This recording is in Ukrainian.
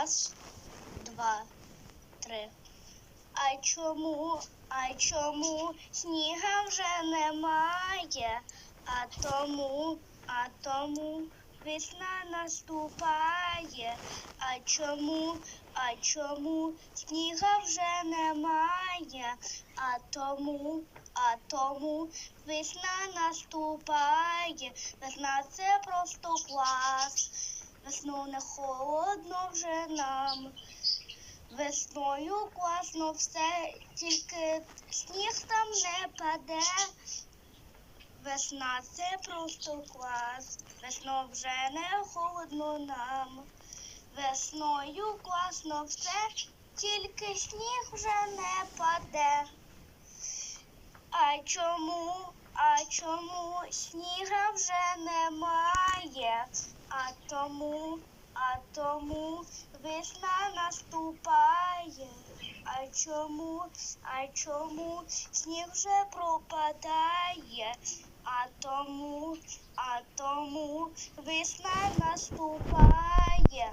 Раз, два, три. А чому, а чому сніга вже немає? А тому, а тому весна наступає. А чому, а чому сніга вже немає? А тому, а тому весна наступає. Весна це просто клас. Весною не холодно вже нам. Весною класно все, тільки сніг там не паде. Весна це просто клас. Весною вже не холодно нам. Весною класно все, тільки сніг вже не паде. А чому, а чому сніга вже немає? А тому, а тому весна наступає. А чому, а чому сніг вже пропадає? А тому, а тому весна наступає.